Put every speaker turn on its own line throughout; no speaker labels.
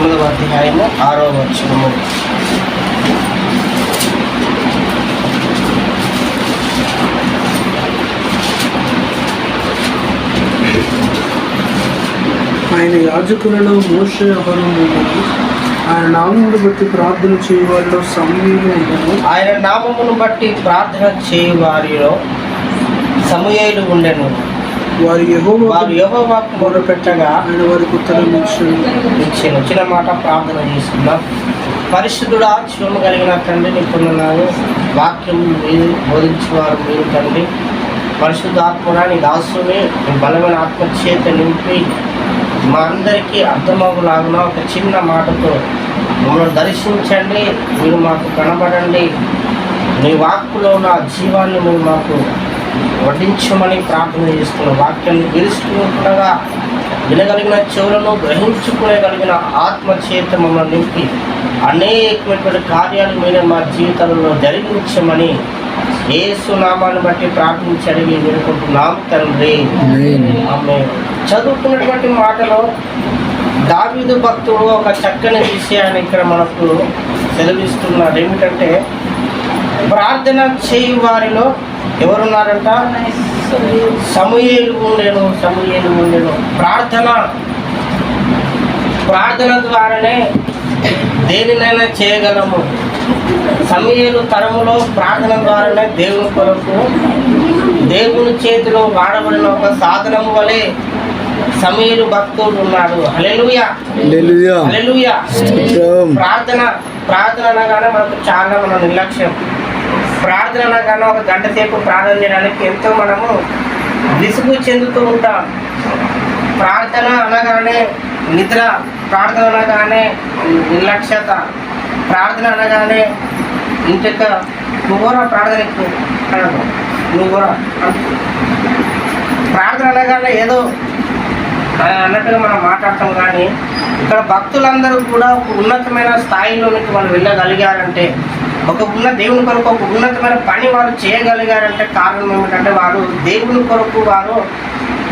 తొమ్మిదవ అధ్యాయము ఆరో వచనము.
ఆయన యాజకులలో మోషే ఆయన నామమును బట్టి ప్రార్థన చేయవారిలో సమయంలో ఉండను.
ఆయన నామమును బట్టి ప్రార్థన చేయు వారిలో సమూయేలు ఉండెను.
వారి
వారు యెహోవాకు మొరపెట్టగా
ఆయన వారికి ఉత్తరం
ఇచ్చిన చిన్న మాట ప్రార్థన చేసుకుందాం పరిశుద్ధుడా శివము కలిగిన తండ్రి నీకున్నాను. వాక్యం మీరు బోధించేవారు మీరు తండ్రి. పరిశుద్ధ ఆత్మరా నీ దాసుని బలమైన ఆత్మ చేత నింపి మా అందరికీ అర్థమవులాగున ఒక చిన్న మాటతో మమ్మల్ని దర్శించండి. మీరు మాకు కనబడండి. నీ వాక్కులో నా జీవాన్ని మీరు మాకు వడ్డించమని ప్రార్థన చేస్తున్న వాక్యాన్ని గెలుచుకుంటుండగా వినగలిగిన చెవులను గ్రహించుకునేగలిగిన ఆత్మ చేత మమ్మల్ని నింపి అనేకమైనటువంటి కార్యాలు మీద మా జీవితాలలో జరిగించమని యేసు నామాన్ని బట్టి ప్రార్థించి అడిగి వేడుకుంటున్నాం తండ్రి. ఆమె చదువుకున్నటువంటి మాటలో దావీదు భక్తుడు ఒక చక్కని విషయాన్ని ఇక్కడ మనకు సెలవిస్తున్నాడు ఏమిటంటే ప్రార్థన చేయు వారిలో ఎవరున్నారంట? సమూయేలు ఉండేను సమూయేలు ఉండేను. ప్రార్థన. ప్రార్థన ద్వారానే దేనినైనా చేయగలము. సమయలు తరములో ప్రార్థన ద్వారానే దేవుని కొరకు దేవుని చేతిలో వాడబడిన ఒక సాధనము వలె సమయలు భక్తుడు ఉన్నాడు ప్రార్థన. ప్రార్థన అనగానే మనకు చాలా మన నిర్లక్ష్యం. ప్రార్థన అనగానే ఒక గంట సేపు ప్రార్థన చేయడానికి ఎంతో మనము విసుగు చెందుతూ ఉంటాం. ప్రార్థన అనగానే నిద్ర ప్రార్థన అనగానే నిర్లక్ష్యత ప్రార్థన అనగానే ఇంకొక నువ్వురా ప్రార్థనకు అనడం. ప్రార్థన అనగానే ఏదో అన్నట్టుగా మనం మాట్లాడతాం కానీ ఇక్కడ భక్తులందరూ కూడా ఉన్నతమైన స్థాయిలోనికి వాళ్ళు వెళ్ళగలిగారంటే ఒక ఉన్న దేవుని కొరకు ఒక ఉన్నతమైన పని వారు చేయగలిగారంటే కారణం ఏమిటంటే వారు దేవుని కొరకు వారు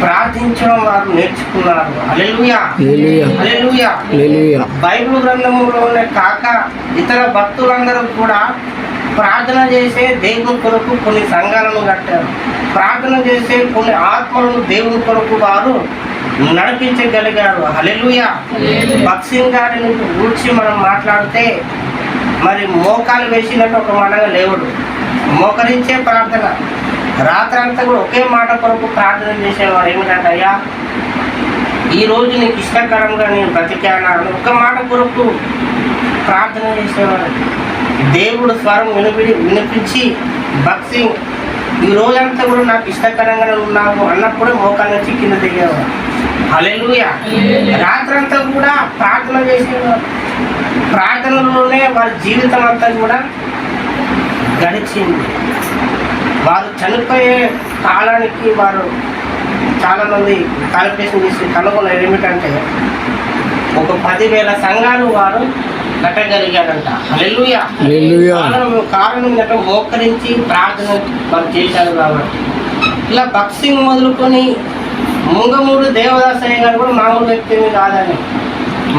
ప్రార్థించడం వారు నేర్చుకున్నారు. బైబిల్ గ్రంథంలోనే కాక ఇతర భక్తులందరూ కూడా ప్రార్థన చేసే దేవుని కొరకు కొన్ని సంఘాలను కట్టారు. ప్రార్థన చేసే కొన్ని ఆత్మలను దేవుని కొరకు వారు నడిపించగలిగారు. హలెలుయా బక్సింగ్ గారిని గూర్చి మనం మాట్లాడితే మరి మోకాలు వేసినట్టు ఒక మనగా లేవుడు. మోకరించే ప్రార్థన. రాత్రంతా కూడా ఒకే మాట కొరకు ప్రార్థన చేసేవాడు ఏమిటంటే అయ్యా ఈ రోజు నీకు ఇష్టకరంగా నేను బ్రతికాను ఒక మాట కొరకు ప్రార్థన చేసేవాడు దేవుడు స్వరం వినిపి వినిపించి బక్సింగ్ ఈ రోజంతా కూడా నాకు ఇష్టకరంగా ఉన్నావు అన్నప్పుడే మోకాళ్ళ నుంచి కింద దిగేవాడు హల్లెలూయ. రాత్రంతా కూడా ప్రార్థన చేసేవారు. ప్రార్థనలోనే వారి జీవితం అంతా కూడా గడిచింది. వారు చనిపోయే కాలానికి వారు చాలామంది కాలిక్యులేషన్ చేసి కనుగొన్నారు. ఏమిటంటే ఒక పదివేల సంఘాలు వారు హల్లెలూయా. కారణం ఏంటంటే మోకరించి ప్రార్థన వారు చేశారు కాబట్టి. ఇలా బక్సింగ్ మొదలుకొని ముంగమూడు దేవదాసయ్య గారు కూడా మామూలు వ్యక్తిని కాదని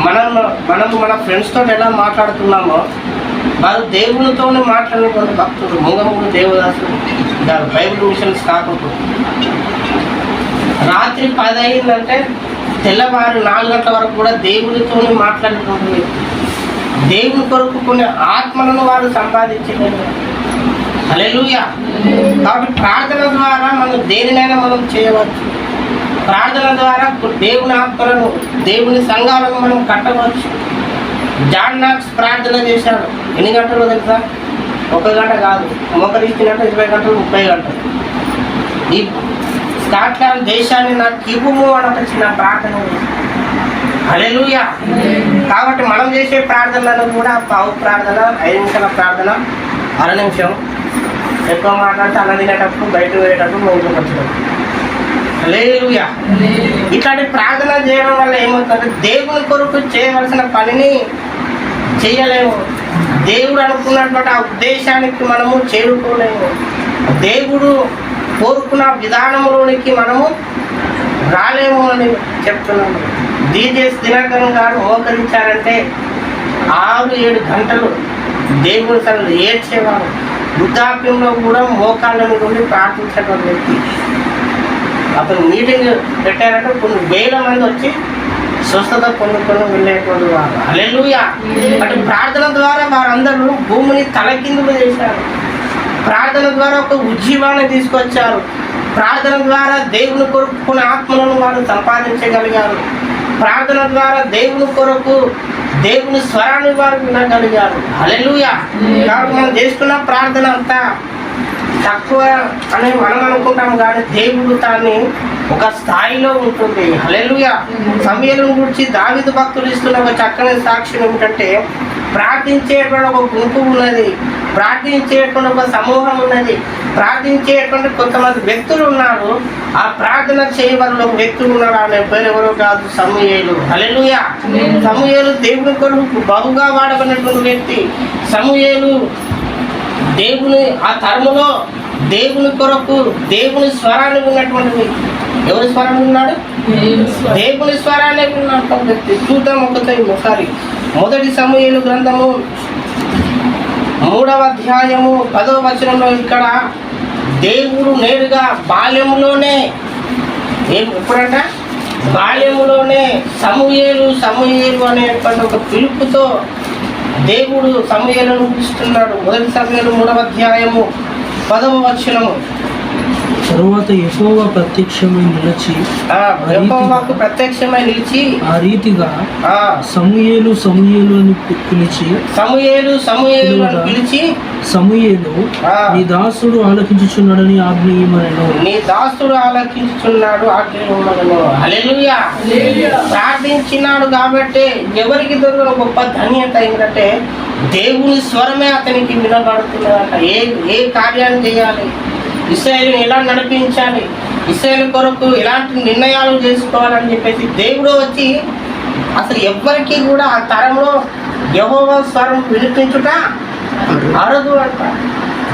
మనం మనం మన ఫ్రెండ్స్ తోటి ఎలా మాట్లాడుతున్నామో వారు దేవునితోనే మాట్లాడిన కొంత భక్తుడు ముంగమూడు దేవదాసు గారు. బైబిల్ మిషన్స్ కాకుండా. రాత్రి పది అయిందంటే తెల్లవారు నాలుగు గంటల వరకు కూడా దేవునితోనే మాట్లాడుతుంది దేవుని కొరకు కొన్ని ఆత్మలను వారు సంపాదించలేదు అలెలుయా కాబట్టి ప్రార్థన ద్వారా మనం దేనినైనా మనం చేయవచ్చు. ప్రార్థన ద్వారా దేవుని ఆత్మలను దేవుని సంఘాలను మనం కట్టవచ్చు. జాన్ నాక్స్ ప్రార్థన చేశాడు. ఎన్ని గంటలు తెలుసా? ఒక గంట కాదు. మోకరిచ్చినట్టు ఇరవై గంటలు ముప్పై గంటలు. ఈ స్కాట్లాండ్ దేశాన్ని నాకు ఇవ్వము అని ఒక చిన్న ప్రార్థన అలెలుయా కాబట్టి మనం చేసే ప్రార్థనలను కూడా పావు ప్రార్థన ఐదు నిమిషాల ప్రార్థన అర నిమిషం. ఎక్కువ మాట్లాడితే అన్న తినేటప్పుడు బయట పోయేటప్పుడు ముందుకు వచ్చేటప్పుడు హల్లెలూయా. ఇట్లాంటి ప్రార్థన చేయడం వల్ల ఏమవుతుందంటే దేవుని కొరకు చేయవలసిన పనిని చేయలేము. దేవుడు అనుకున్నటువంటి ఆ ఉద్దేశానికి మనము చేరుకోలేము. దేవుడు కోరుకున్న విధానంలోనికి మనము రాలేము అని చెప్తున్నాను. డీజేస్ దినకరం గారు మోకరించారంటే ఆరు ఏడు గంటలు దేవుని తనలు ఏడ్చేవారు. వృద్ధాప్యంలో కూడా మోకాళ్ళ మీద ఉండి ప్రార్థించేటువంటి వ్యక్తి. అతను మీటింగ్ పెట్టారంటే కొన్ని వేల మంది వచ్చి స్వస్థత పొందుకొని వెళ్ళేటువంటి వారు. అలెలుయా అటు ప్రార్థన ద్వారా వారందరూ భూమిని తలకిందులు చేశారు ప్రార్థన ద్వారా ఒక ఉజ్జీవాన్ని తీసుకొచ్చారు. ప్రార్థన ద్వారా దేవుని కొరకు ఆత్మలను వారు సంపాదించగలిగారు. ప్రార్థన ద్వారా దేవుని కొరకు దేవుని స్వరాన్ని వారు వినగలిగారు. అలెలుయా కాబట్టి మనం చేసుకున్న ప్రార్థన అంతా తక్కువ అని మనం అనుకుంటాం కానీ దేవుడు తాన్ని ఒక స్థాయిలో ఉంటుంది. హల్లెలూయా. సమయాలను గురించి దావిదు భక్తులు ఇస్తున్న ఒక చక్కని సాక్ష్యం ఏమిటంటే ప్రార్థించేటువంటి ఒక గుంపు ఉన్నది. ప్రార్థించేటువంటి ఒక సమూహం ఉన్నది. ప్రార్థించేటువంటి కొంతమంది వ్యక్తులు ఉన్నారు. ఆ ప్రార్థన చేయవలన ఒక వ్యక్తులు ఉన్నారు. ఆమె పేరు ఎవరో కాదు సమూహేలు హల్లెలూయా. సమూహేలు దేవుని కొరకు బహుగా వాడబడినటువంటి వ్యక్తి. సమూహేలు దేవుని ఆ తరములో దేవుని కొరకు దేవుని స్వరాన్ని ఉన్నటువంటి ఎవరి స్వరాన్ని ఉన్నాడు దేవుని స్వరాన్ని ఉన్నటువంటి వ్యక్తి. చూద్దాం ఒకసారి ఒకసారి. మొదటి సమూహలు గ్రంథము మూడవ అధ్యాయము పదవ వచనంలో ఇక్కడ దేవుడు నేరుగా బాల్యములోనే ఏం ఎప్పుడంట? బాల్యములోనే సమూహేలు సమూహేలు అనేటువంటి ఒక పిలుపుతో దేవుడు సమయలను పిలుస్తున్నాడు. మొదటి సమయాలు మూడవ అధ్యాయము పదవ వచనము.
తరువాత యెహోవా ప్రత్యక్షమై నిలిచి
ఆ యెహోవాకు ప్రత్యక్షమై నిలిచి
ఆ రీతిగా
ఆ
సమూయేలు సమూయేలు అని పిలిచి
సమూయేలు సమూయేలు అని పిలిచి
సమూయేలు
ఆ.
నీ దాసుడు ఆలకించుచున్నాడని ఆజ్ఞయమనను.
నీ దాసుడు ఆలకించుచున్నాడు ఆజ్ఞలు హల్లెలూయా. ప్రార్థించినాడు కాబట్టి ఎవరికి దొరికిన గొప్ప ధన్యత ఏంటంటే దేవుని స్వరమే అతనికి వినబడుతున్నదంట. ఏ ఏ కార్యాన్ని చేయాలి? ఇస్రాయేల్ని ఎలా నడిపించాలి? ఇస్రాయల్ కొరకు ఎలాంటి నిర్ణయాలు చేసుకోవాలని చెప్పేసి దేవుడు వచ్చి అసలు ఎవ్వరికి కూడా ఆ తరంలో యహోవ స్వరం వినిపించుట అరదు అంట.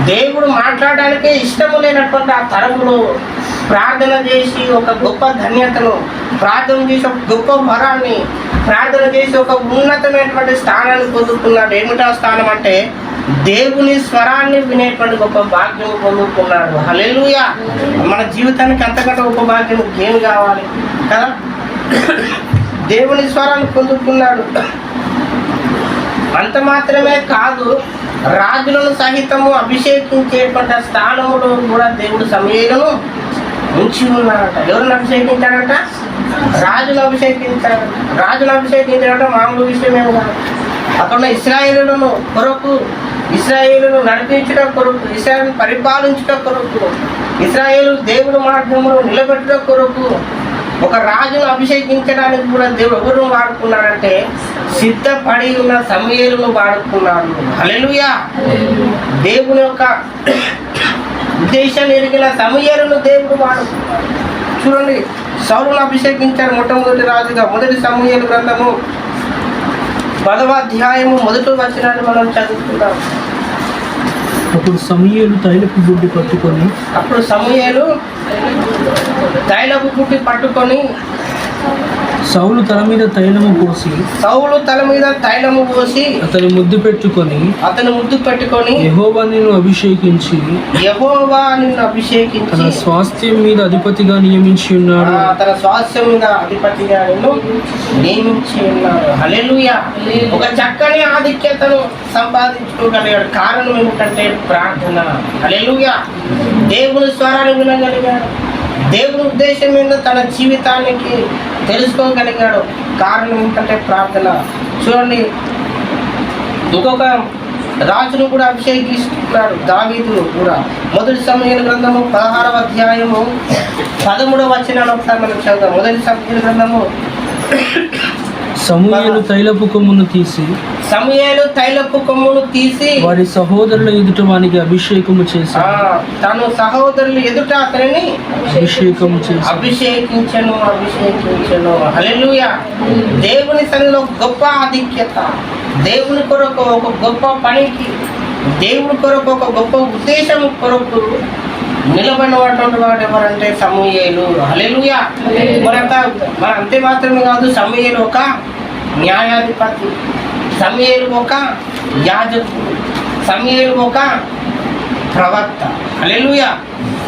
దేవుడు మాట్లాడడానికే ఇష్టము లేనటువంటి ఆ తరములో ప్రార్థన చేసి ఒక గొప్ప ధన్యతను ప్రార్థన చేసి ఒక గొప్ప వరాన్ని ప్రార్థన చేసి ఒక ఉన్నతమైనటువంటి స్థానాన్ని పొందుకున్నాడు. ఏమిటా స్థానం అంటే దేవుని స్వరాన్ని వినేటువంటి గొప్ప భాగ్యం పొందుకున్నాడు. హలెలుయా మన జీవితానికి అంతకంటే గొప్ప భాగ్యం ఏం కావాలి? కదా? దేవుని స్వరాన్ని పొందుకున్నాడు. అంత మాత్రమే కాదు రాజులను సహితము అభిషేకించేటువంటి ఆ స్థానములో కూడా దేవుడు సమయలను ఉంచి ఉన్నాడట ఎవరిని అభిషేకించాడట రాజును అభిషేకించాడు రాజును అభిషేకించాడట మామూలు విషయమేం కాదు. అక్కడ ఇస్రాయేలులను కొరకు ఇస్రాయేలును నడిపించడం కొరకు ఇస్రాయేల్ పరిపాలించడం కొరకు ఇస్రాయేలు దేవుడు మార్గంలో నిలబెట్టడం కొరకు ఒక రాజును అభిషేకించడానికి కూడా దేవుడు ఎవరు వాడుకున్నాడంటే సిద్ధపడి ఉన్న సమయలను వాడుకున్నాడు. హల్లెలూయా. దేవుని యొక్క ఉద్దేశాన్ని ఎరిగిన సమయాలను దేవుడు వాడుకున్నాడు చూడండి సౌరును అభిషేకించారు మొట్టమొదటి రాజుగా. మొదటి సమూహలు గ్రంథము పదవ అధ్యాయము మొదటి వచ్చినాన్ని మనం చదువుకుందాం.
అప్పుడు సమూయేలు తైలపు బుడ్డి పట్టుకొని
అప్పుడు సమూహలు తైలపు పుట్టి పట్టుకొని
సౌలు తల మీద తైలము పోసి
సౌలు తల మీద తైలము పోసి
అతని ముద్దు పెట్టుకొని
అతను ముద్దు పెట్టుకొని
యెహోవా నిన్ను అభిషేకించి
యెహోవా నిన్ను
తన
అభిషేకించి
స్వాస్థ్యం మీద అధిపతిగా నియమించి ఉన్నాడు.
తన స్వాస్థ్యం మీద అధిపతిగా నిన్ను నియమించి ఉన్నాడు. హల్లెలూయా. ఒక చక్కని ఆధిక్యతను సంపాదించుకోగలిగాడు. కారణం ఏమిటంటే ప్రార్థన. హల్లెలూయా. దేవుని స్వరాన్ని వినగలిగాడు. దేవుని ఉద్దేశం ఏందో తన జీవితానికి తెలుసుకోగలిగాడు. కారణం ఏంటంటే ప్రార్థన. చూడండి ఇంకొక రాజును కూడా అభిషేకిస్తున్నాడు దావీదును కూడా. మొదటి సమయాల గ్రంథము పదహారవ అధ్యాయము పదమూడవ వచనాన్ని ఒకసారి మనం చదువుతాం మొదటి సమయాల గ్రంథము
సమూయేలు తైలపుకమును తీసి
సమయాలు తైలపు కొమ్మును తీసి
వారి సహోదరుల ఎదుట వానికి అభిషేకము చేసి
తను సహోదరులు ఎదుట అతనిని
అభిషేకము చేసి
అభిషేకించను అభిషేకించను. హల్లెలూయా. దేవుని సన్నిలో గొప్ప ఆధిక్యత. దేవుని కొరకు ఒక గొప్ప పనికి దేవుని కొరకు ఒక గొప్ప ఉద్దేశం కొరకు నిలబడినటువంటి వాడు ఎవరంటే సమూయేలు. హల్లెలూయా. మరంతా మన అంతే మాత్రమే కాదు సమూయేలు ఒక న్యాయాధిపతి. సమూయేలు ఒక యాజకుడు సమూయేలు ఒక ప్రవక్త. హల్లెలూయా.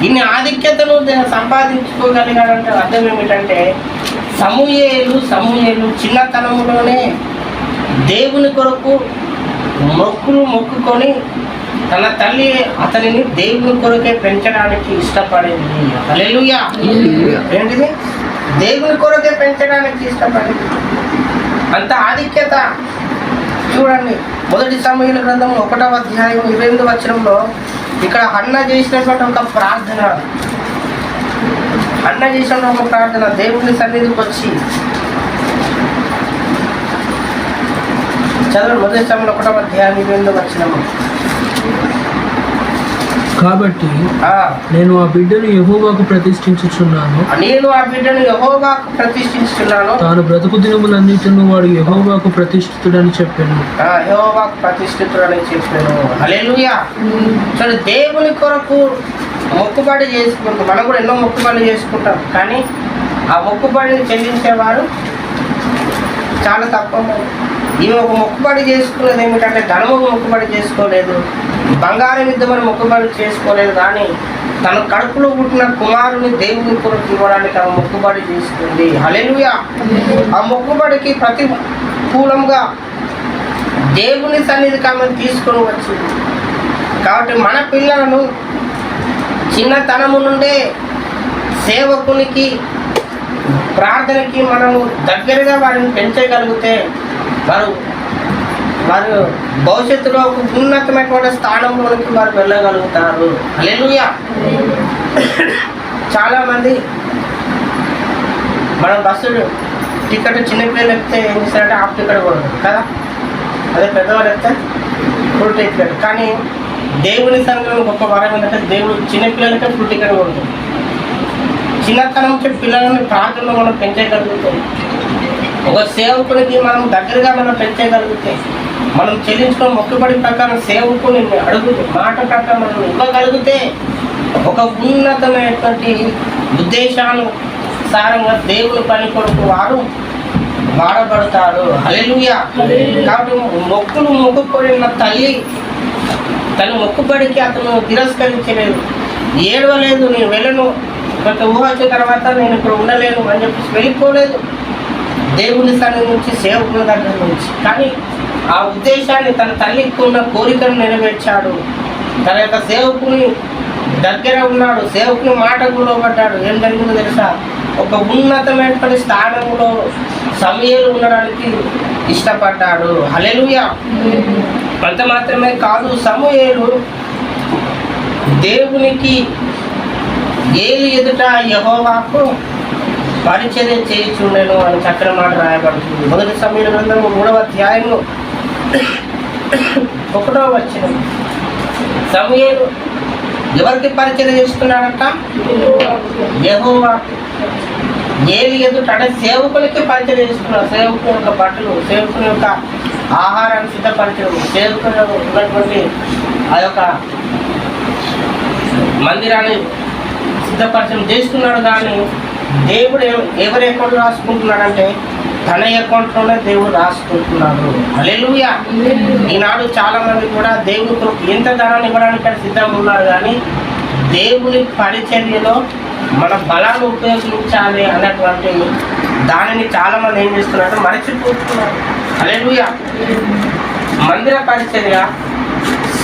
ఇన్ని ఆధిక్యతను సంపాదించుకోగలిగాడంటే అర్థం ఏమిటంటే సమూయేలు సమూయేలు చిన్నతనంలోనే దేవుని కొరకు మొక్కులు మొక్కుకొని తన తల్లి అతనిని దేవుని కొరకే పెంచడానికి ఇష్టపడింది. హల్లెలూయా. ఏంటిది? దేవుని కొరకే పెంచడానికి ఇష్టపడింది. అంత ఆధిక్యత. చూడండి. మొదటి సమయంలో గ్రంథం ఒకటవ అధ్యాయం ఇరవై ఎనిమిది వచనంలో ఇక్కడ అన్న చేసినటువంటి ఒక ప్రార్థన. అన్న చేసిన ఒక ప్రార్థన. దేవుని సన్నిధికి వచ్చి. చదవండి మొదటి సమయంలో ఒకటవ అధ్యాయం ఇరవై ఎనిమిది వచ్చినము
కాబట్టి నేను ఆ బిడ్డను యెహోవాకు ప్రతిష్ఠించుచున్నాను.
నేను ఆ బిడ్డను యహోవాకు ప్రతిష్ఠించుతున్నాను
తాను బ్రతుకు దినములన్నిటిను వాడు యెహోవాకు ప్రతిష్ఠితుడని చెప్పాను.
యెహోవాకు ప్రతిష్ఠితుడని చెప్పాను. హల్లెలూయా. చూడు దేవుని కొరకు మొక్కుబడి చేసుకుంటాం మనం కూడా ఎన్నో మొక్కుబడి చేసుకుంటాం. కానీ ఆ మొక్కుబడిని చెల్లించేవారు చాలా తక్కువ. ఈమె ఒక మొక్కుబడి చేసుకున్నది ఏమిటంటే ధనము మొక్కుబడి చేసుకోలేదు. బంగారం ఇద్దమని మొక్కుబడి చేసుకోలేదు కానీ తన కడుపులో పుట్టిన కుమారుని దేవుని కొరకు ఇవ్వడానికి ఆమె మొక్కుబడి చేసుకుంది హల్లెలూయా. ఆ మొక్కుబడికి ప్రతికూలంగా దేవుని సన్నిధికి ఆమె తీసుకొని వచ్చింది. కాబట్టి మన పిల్లలను చిన్నతనము నుండే సేవకునికి ప్రార్థనకి మనము దగ్గరగా వారిని పెంచగలిగితే వారు వారు భవిష్యత్తులో ఒక ఉన్నతమైనటువంటి స్థానంలోనికి వారు వెళ్ళగలుగుతారు. హల్లెలూయా. చాలామంది మనం బస్సు టికెట్ చిన్నపిల్లలు ఎక్కితే ఏం చేస్తారంటే హాఫ్ టికెట్ కొడతారు కదా? అదే పెద్దవాళ్ళు ఎక్కితే ఫుల్ టికెట్ కానీ దేవుని సంఘం గొప్ప వరం ఏంటంటే దేవుడు చిన్నపిల్లలకే ఫుల్ టికెట్ కొడుతుంది. చిన్నతనం నుంచి పిల్లలని ప్రార్థనలో మనం పెంచగలుగుతాం ఒక సేవకునికి మనం దగ్గరగా మనం పెంచగలిగితే మనం చెల్లించుకున్న మొక్కుబడి ప్రకారం సేవకుని అడుగు మాట ప్రకారం మనం ఇవ్వగలిగితే ఒక ఉన్నతమైనటువంటి ఉద్దేశానుసారంగా దేవుని పని కొరకు వారు వాడబడతారు. హల్లెలూయా. కాబట్టి మొక్కులు మొక్కుకొడిన తల్లి తన మొక్కుబడికి అతను తిరస్కరించలేదు. ఏడవలేదు నేను వెళ్ళను కొంత ఊహ వచ్చిన తర్వాత నేను ఇక్కడ ఉండలేను అని చెప్పేసి వెళ్ళిపోలేదు దేవుని సన్నిధి నుంచి సేవకుల దగ్గర నుంచి. కానీ ఆ ఉద్దేశాన్ని తన తల్లికి ఉన్న కోరికను నెరవేర్చాడు. తన యొక్క సేవకుని దగ్గర ఉన్నాడు. సేవకుని మాటకు లోబడ్డాడు ఏం జరిగిందో తెలుసా? ఒక ఉన్నతమైనటువంటి స్థానంలో సమయాలు ఉండడానికి ఇష్టపడ్డాడు. హల్లెలూయా! అంత మాత్రమే కాదు సమూహేలు దేవునికి ఏలు ఎదుట యహోవాకు పరిచర్య చేయుచుండెను అని చక్కని మాట రాయబడుతుంది. మొదటి సమీర గ్రంథము మూడవ అధ్యాయము ఒకటో వచ్చిన సమీరు ఎవరికి పరిచయం చేస్తున్నాడట యహోవా. ఏలి ఎదుట అంటే సేవకులకి పరిచయం చేస్తున్నాడు సేవకుని యొక్క బట్టలు సేవకుని యొక్క ఆహారాన్ని సిద్ధపరచడం సేవకుని ఉన్నటువంటి ఆ యొక్క మందిరాన్ని సిద్ధపరచడం చేస్తున్నాడు కానీ దేవుడు ఎవరి అకౌంట్ రాసుకుంటున్నాడంటే తన అకౌంట్లోనే దేవుడు రాసుకుంటున్నాడు. అలెలుయా ఈనాడు చాలా మంది కూడా దేవుడితో ఎంత ధనాన్ని ఇవ్వడానికి సిద్ధంగా ఉన్నారు కానీ దేవుని పరిచర్యలో మన బలాన్ని ఉపయోగించాలి అన్నటువంటి దానిని చాలా మంది ఏం చేస్తున్నారు మరచిపోతున్నారు. అలెలుయా మందిర పరిచర్య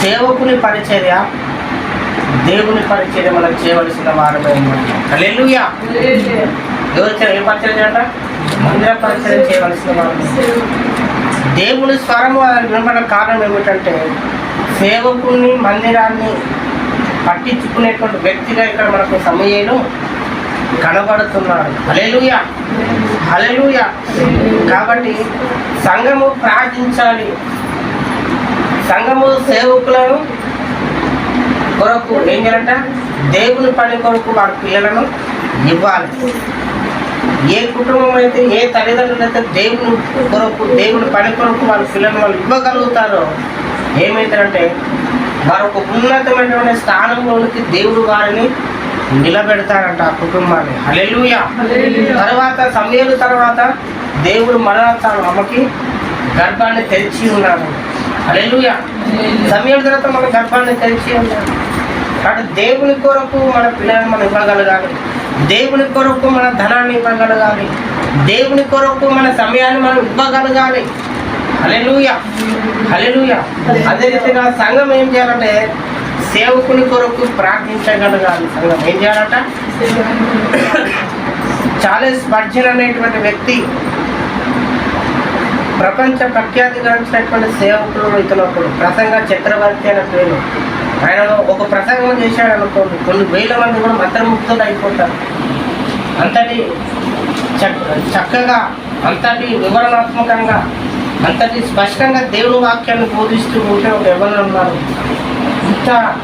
సేవకుని పరిచర్య దేవుని పరిచర్య మనం చేయవలసిన వారమే అలెలుయా ఎవరు ఏ పరిచయం చేయాలంట? మందిర పరిచయం చేయవలసిన వారమే దేవుని స్వరము వినపడ కారణం ఏమిటంటే సేవకుని మందిరాన్ని పట్టించుకునేటువంటి వ్యక్తిగా ఇక్కడ మనకు సమయంలో కనబడుతున్నాడు. హల్లెలూయా. హల్లెలూయా. కాబట్టి సంఘము ప్రార్థించాలి. సంఘము సేవకులను కొరకు ఏం చేయాలంట? దేవుని పని కొరకు వారి పిల్లలను ఇవ్వాలి. ఏ కుటుంబం అయితే ఏ తల్లిదండ్రులు అయితే దేవుని కొరకు దేవుని పని కొరకు వాళ్ళ పిల్లలను వాళ్ళు ఇవ్వగలుగుతారో ఏమవుతారంటే మరొక ఉన్నతమైనటువంటి స్థానంలోనికి దేవుడు వారిని నిలబెడతారంట ఆ కుటుంబాన్ని. హల్లెలూయా. తర్వాత సమయాల తర్వాత దేవుడు తన అమ్మకి గర్భాన్ని తెరిచి ఉన్నాడు. హల్లెలూయా. సమయాల తర్వాత మన గర్భాన్ని తెరిచి ఉన్నాడు. కాబట్టి దేవుని కొరకు మన పిల్లలను మనం ఇవ్వగలగాలి. దేవుని కొరకు మన ధనాన్ని ఇవ్వగలగాలి. దేవుని కొరకు మన సమయాన్ని మనం ఇవ్వగలగాలి. హల్లెలూయా. హల్లెలూయా. అదే రీతిగా సంఘం ఏం చేయాలంటే సేవకుని కొరకు ప్రార్థించగలగాలి. సంఘం ఏం చేయాలంట? చార్లెస్ స్పర్జన్ అనేటువంటి వ్యక్తి ప్రపంచ ప్రఖ్యాతి గడించినటువంటి సేవకులు ఇతను ఒకడు ప్రసంగ చక్రవర్తి అనే పేరు. ఆయన ఒక ప్రసంగం చేశాడు అనుకోండి. కొన్ని వేల మంది కూడా మంత్రముక్తులు అయిపోతారు. అంతటి చక్కగా అంతటి వివరణాత్మకంగా అంతటి స్పష్టంగా దేవుని వాక్యాన్ని బోధిస్తూ ఉంటే ఒక ఎవరు ఉన్నారు ఇంత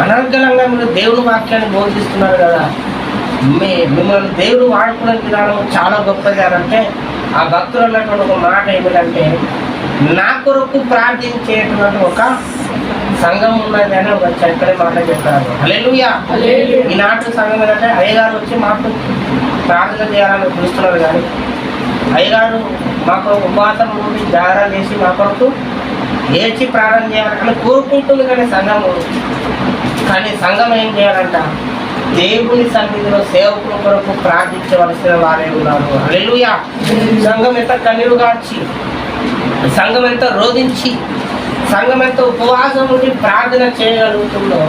అనర్గలంగా మీరు దేవుని వాక్యాన్ని బోధిస్తున్నారు కదా. మీ మిమ్మల్ని దేవుడు వాడుకునే విధానం చాలా గొప్పది అంటే ఆ భక్తులు అన్నటువంటి ఒక మాట ఏమిటంటే నా కొరకు ప్రార్థించేటువంటి ఒక సంఘం ఉన్నది అని ఒక చక్కని మాట చెప్పారు హల్లెలూయా. ఈనాటి సంఘం ఏంటంటే అయ్యగారు వచ్చి మాకు ప్రార్థన చేయాలని పిలుస్తున్నారు కానీ అయ్యగారు మా కొరకు ఉపవాసం ఉండి జాగ్రత్త చేసి మా కొరకు ఏడ్చి ప్రార్థన చేయాలని కోరుకుంటుంది కానీ సంఘము కానీ సంఘం ఏం చేయాలంట? దేవుని సన్నిధిలో సేవకుల కొరకు ప్రార్థించవలసిన వారే ఉన్నారు. హల్లెలూయా. సంఘం ఎంత కన్నీరు గార్చి సంఘం ఎంత రోధించి సంఘం ఎంత ఉపవాసం ఉండి ప్రార్థన చేయగలుగుతుందో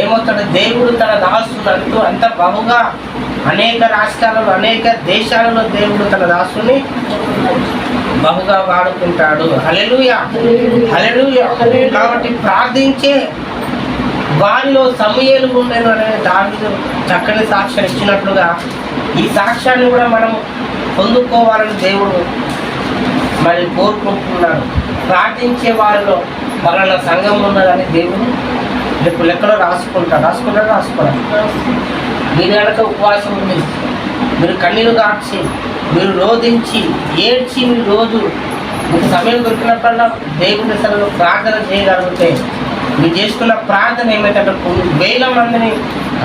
ఏమవుతాడు? దేవుడు తన దాసులంటూ అంత బహుగా అనేక రాష్ట్రాలలో అనేక దేశాలలో దేవుడు తన దాసుని బహుగా వాడుకుంటాడు. హల్లెలూయా! హల్లెలూయా! కాబట్టి ప్రార్థించే వారిలో సమయాలు ఉండేను అనే దావిదు చక్కని సాక్ష్యం ఇచ్చినట్లుగా ఈ సాక్ష్యాన్ని కూడా మనం పొందుకోవాలని దేవుడు మరి కోరుకుంటున్నాడు. ప్రార్థించే వారిలో వలన సంఘం ఉన్నదని దేవుడు రేపు లెక్కలో రాసుకుంటాడు రాసుకుంటాడు రాసుకోవాలి మీరు కనుక ఉపవాసం ఉంది. మీరు కన్నీరు కార్చి మీరు రోధించి ఏడ్చి మీరు రోజు మీకు సమయం దొరికినప్పుడల్లా దేవుని అసలు ప్రార్థన చేయగలిగితే మీరు చేస్తున్న ప్రార్థన ఏమిటంటే కొన్ని వేల మందిని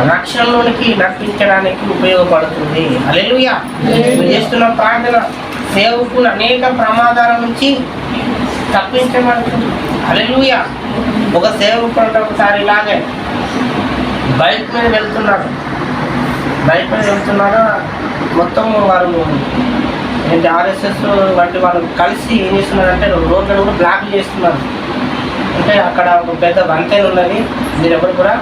రక్షణలోనికి నడిపించడానికి ఉపయోగపడుతుంది. అలెలుయా మీరు చేస్తున్న ప్రార్థన సేవకులు అనేక ప్రమాదాల నుంచి తప్పించబడుతుంది. అలెలుయా ఒక సేవకుడు ఒకసారి ఇలాగే బైక్ మీద వెళ్తున్నాడు. బైక్ మీద వెళ్తున్నాడు? మొత్తం వారు ఏంటి ఆర్ఎస్ఎస్ వంటి వాళ్ళు కలిసి ఏం చేస్తున్నారంటే రోడ్లను కూడా బ్లాక్ చేస్తున్నారు. అంటే అక్కడ ఒక పెద్ద వంతెన ఉన్నది. మీరు ఎవరు కూడా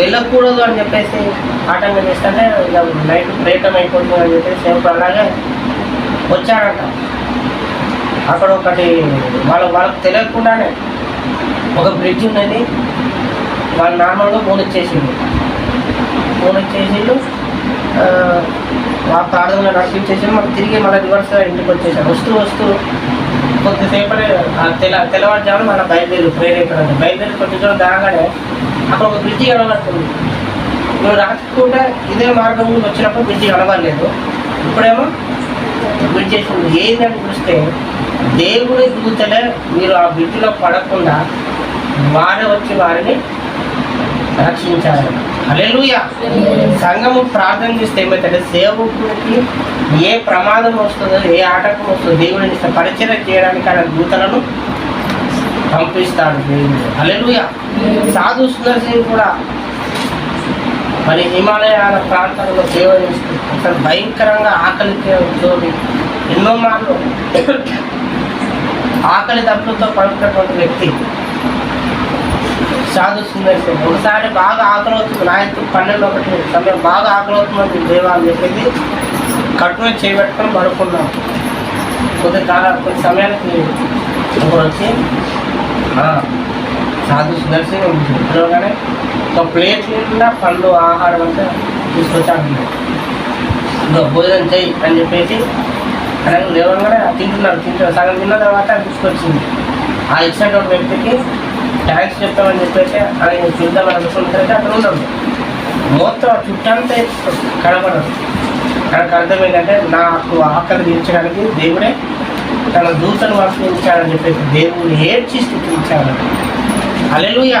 వెళ్ళకూడదు అని చెప్పేసి ఆటంకం చేస్తే ఇక నైట్ ప్రయత్నం అయిపోతుంది అని చెప్పేసి సేవకుడు అలాగే వచ్చాడంట. అక్కడ ఒకటి వాళ్ళ వాళ్ళకి తెలియకుండానే ఒక బ్రిడ్జ్ ఉన్నది. వాళ్ళు నార్మల్గా ఫోన్ ఇచ్చేసిండు ఫోన్ ఇచ్చేసిండు మా ప్రార్థనలో నడిపించేసి మనం తిరిగి మళ్ళీ రివర్స్గా ఇంటికి వచ్చేసాం వస్తూ వస్తూ కొద్దిసేపటి ఆ తెల్ల తెల్లవారుజామున మన బయలుదేరు ప్రేరేపడండి బయలుదేరి కొద్ది దూరం దాగానే అక్కడ ఒక బ్రిడ్జి కనబడుతుంది. నువ్వు రాత్రిపూట ఇదే మార్గం నుంచి వచ్చినప్పుడు బ్రిడ్జి కనబడలేదు. ఇప్పుడేమో బ్రిడ్జ్ చేసింది ఏంటని చూస్తే దేవుని దూతలే మీరు ఆ బ్రిడ్జిలో పడకుండా వారే వచ్చి వారిని రక్షించారు హల్లెలూయా. సంఘము ప్రార్థన చేస్తే ఏమైతే సేవకుడికి ఏ ప్రమాదం వస్తుందో ఏ ఆటంకం వస్తుందో దేవుడిని పరిచయం చేయడానికి ఆయన దూతలను పంపిస్తాడు దేవుడు. హల్లెలూయా. సాధు సుందర్ సింగ్ కూడా మరి హిమాలయాల ప్రాంతాల్లో సేవ చేస్తూ అసలు భయంకరంగా ఆకలితో ఎన్నో మార్లు ఆకలి దప్పులతో పడుకున్నటువంటి వ్యక్తి. సాధు సుందర్ సింగ్ ఒకసారి బాగా ఆకలి అవుతుంది నాయకు పన్నెండు ఒకటి సమయం బాగా ఆకలి అవుతుంది దేవా అని చెప్పేసి కట్టుని చేయబెట్టుకొని పడుకున్నాం. కొద్ది కాలం కొద్ది సమయానికి వచ్చి సాధు సుందర్ సింగ్ ఒక ప్లేట్ నిండా పండ్లు ఆహారం అంతా తీసుకొచ్చాను. ఇంకా భోజనం చేయి అని చెప్పేసి ఆయన లేవగానే తింటున్నాడు తింటున్నాడు. సగం తిన్న తర్వాత తీసుకొచ్చింది. ఆ ఇచ్చినటువంటి వ్యక్తికి థ్యాంక్స్ చెప్తామని చెప్పేసి ఆయన చూద్దామని అనుకుంటుంటే అక్కడ ఉండదు మొత్తం చుట్టంతా కనబడదు నాకు అర్థం ఏంటంటే నాకు ఆకలి తీర్చడానికి దేవుడే తన దూతను పంపించాడని చెప్పేసి దేవుని ఏడ్చి స్థితించాడు. అలెలుయ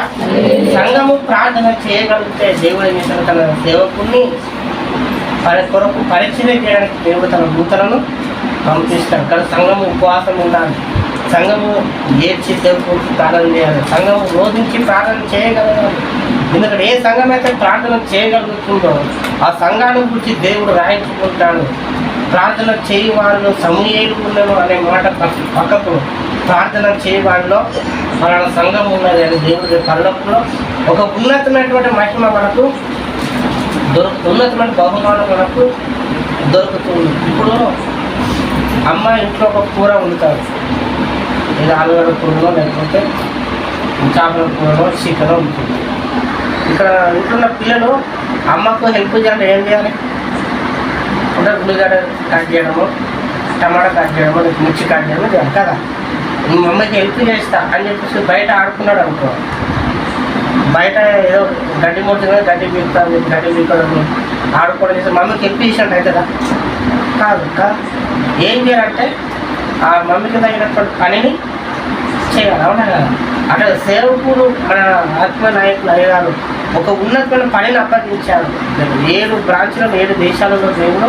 సంఘము ప్రార్థన చేయగలిగితే దేవుడు ఏం తన సేవకుని పరి కొరకు పరిచయం చేయడానికి దేవుడు తన దూతలను పంపిస్తాం కానీ సంఘము ఉపవాసం ఉండాలి. సంఘము ఏడ్చి దేవుడికి ప్రార్థన చేయాలి. సంఘము రోధించి ప్రార్థన చేయగలగాలి. ఎందుకంటే ఏ సంఘం అయితే ప్రార్థన చేయగలుగుతుందో ఆ సంఘాన్ని గురించి దేవుడు రాయించుకుంటాడు. ప్రార్థన చేయి వాళ్ళు సమూహేలు ఉండను అనే మాట పక్క- పక్కకు ప్రార్థన చేయి వాళ్ళలో మన సంఘం ఉన్నది అని దేవుడి పల్లపులో ఒక ఉన్నతమైనటువంటి మహిమ మనకు దొరుకు ఉన్నతమైన బహుమానం మనకు దొరుకుతుంది. ఇప్పుడు అమ్మ ఇంట్లో ఒక కూర వండుతారు. ఇది ఆలుగడ్డ కూరలో లేకపోతే చేపల కూరలో చికెన్ ఉంటుంది. ఇక్కడ ఇంట్లో ఉన్న పిల్లలు అమ్మకు హెల్ప్ చేయాలంటే ఏం చేయాలి? అంటే ఉల్లిగడ్డ కట్ చేయడము టమాటా కట్ చేయడము మిర్చి కట్ చేయడము చేయాలి కదా. మీ మమ్మీకి హెల్ప్ చేస్తా అని చెప్పేసి బయట ఆడుకున్నాడు అనుకో. బయట ఏదో గడ్డి మొట్టిగా గడ్డి పీకుతాను గడ్డి పీకడం ఆడుకోవడం చేస్తే మమ్మీకి హెల్ప్ చేసినట్టు అవుతుందా? కాదు కాదు. ఏం చేయాలంటే ఆ మమ్మీకి తగినటువంటి పనిని చేయాలి అవునా కదా? అక్కడ సేవకులు మన ఆత్మ నాయకులు అయ్యారు. ఒక ఉన్నతమైన పనిని అప్పగించారు. ఏడు బ్రాంచ్లలో ఏడు దేశాలలో దేవుడు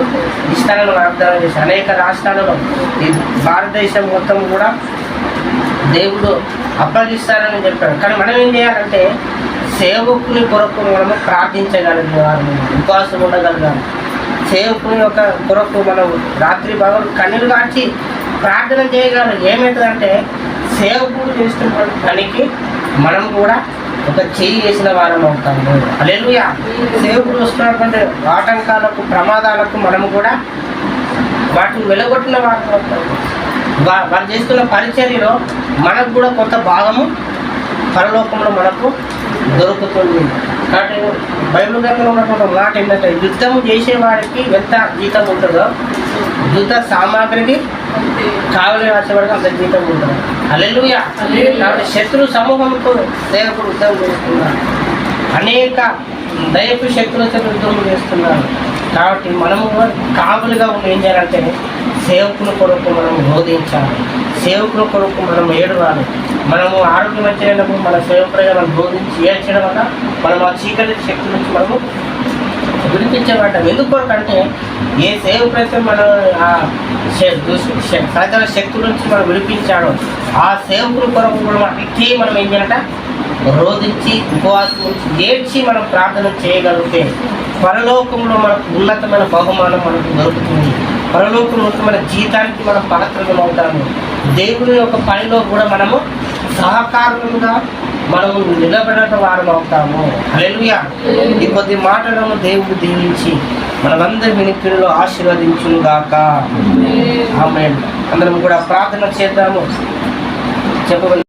ఇష్టాలను వాగ్దానం చేసి అనేక రాష్ట్రాలలో ఈ భారతదేశం మొత్తం కూడా దేవుడు అప్పగిస్తారని చెప్పాడు కానీ మనం ఏం చేయాలంటే సేవకుని కొరకు మనము ప్రార్థించగలిగేవారు ఉపవాసం ఉండగలిగాము సేవకుని యొక్క కొరకు మనం రాత్రి భాగం కన్నీరు కాచి ప్రార్థన చేయగలం ఏమవుతుందంటే సేవకుడు చేస్తున్నటువంటి పనికి మనం కూడా ఒక చేయి వేసిన వారం అవుతాము అలెలుయా సేవకుడు వస్తున్నటువంటి ఆటంకాలకు ప్రమాదాలకు మనం కూడా వాటిని వెలగొట్టిన వారు అవుతాము వా- వారు చేస్తున్న పరిచర్యలో మనకు కూడా కొంత భాగము పరలోకంలో మనకు దొరుకుతుంది. కాబట్టి బైబిల్ గ్రంథంలో ఉన్నటువంటి మాట ఏంటంటే యుద్ధం చేసేవాడికి ఎంత జీతం ఉంటుందో యుద్ధ సామాగ్రికి కావలి రాసేవాడికి అంత జీతం ఉంటుంది. అల్లెలుయ కాబట్టి శత్రు సమూహంతో సేవకుడు యుద్ధం చేస్తున్నారు. అనేక దయపు శక్తులతో యుద్ధం చేస్తున్నారు. కాబట్టి మనము కావులుగా ఉండి ఏం చేయాలంటే సేవకుని కొరకు మనం బోధించాలి. సేవకుని కొరకు మనం ఏడవాలి. మనము ఆరోగ్యం వచ్చేటప్పుడు మన సేవకుడిగా మనం బోధించి ఏడ్చడం వల్ల మనం ఆ చీకటి శక్తి నుంచి మనము విడిపించబడ్డాం. ఎందుకు అంటే ఏ సేవకుడైతే మనం ఆ శక్తి దుష్- నుంచి మనం విడిపించాడో ఆ సేవకుల కొరకు కూడా మనం ఇట్టే మనం ఏం చేయాలంట? రోధించి ఉపవాసం ఉంచి ఏడ్చి మనం ప్రార్థన చేయగలిగితే పరలోకంలో మనకు ఉన్నతమైన బహుమానం మనకు దొరుకుతుంది. పరలోకంలో మన జీతానికి మనం పాత్రలు అవుతాము. దేవుని యొక్క పనిలో కూడా మనము సహకారులుగా మనము నిలబడట వారం అవుతాము. హల్లెలూయా. ఈ కొద్ది మాటలను దేవుడు దీవించి మనమందరి వినికిడిలో ఆశీర్వదించును గాక ఆమె అందరం కూడా ప్రార్థన చేద్దాము. చెప్పబడి